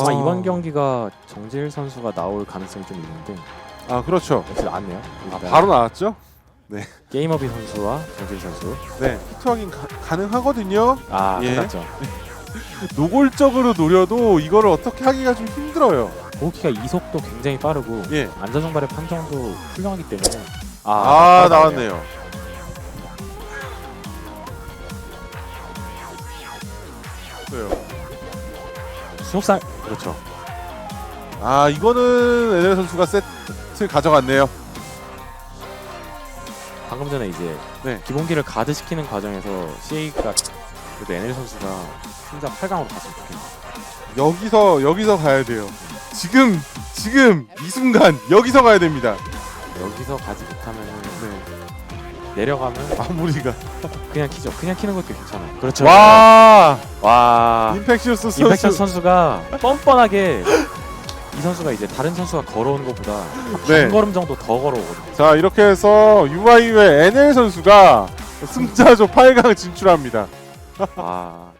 아마 아. 이번 경기가 정재일 선수가 나올 가능성이 좀 있는데 아 그렇죠. 역시 나왔네요. 아, 일단 바로 나왔죠? 게임업이 선수와 정재일 선수. 네, 히트 확인 가, 가능하거든요. 아 예. 끝났죠. 노골적으로 노려도 이거를 어떻게 하기가 좀 힘들어요. 고키가 이속도 굉장히 빠르고 예. 안전정발의 판정도 훌륭하기 때문에 아, 빨리 나왔네요. 왜요? 수속살 그렇죠. 아 이거는 에델 선수가 세트를 가져갔네요. 방금 전에 이제 네. 기본기를 가드 시키는 과정에서 CA가 그래도 NL 선수가 혼자 8강으로 갔으면 좋겠네요. 여기서 여기서 가야 돼요. 지금 지금 이 순간 여기서 가야 됩니다. 여기서 가지 못하면 네. 내려가면 마무리가 그냥 키죠. 그냥 키는 것도 괜찮아요. 그렇죠. 와 와. 임팩시우스 선수 임팩션 선수가 뻔뻔하게 이 선수가 이제 다른 선수가 걸어오는 것보다 한 네. 걸음 정도 더 걸어오거든요. 자 이렇게 해서 UIU의 NL 선수가 승자조 8강 진출합니다. 아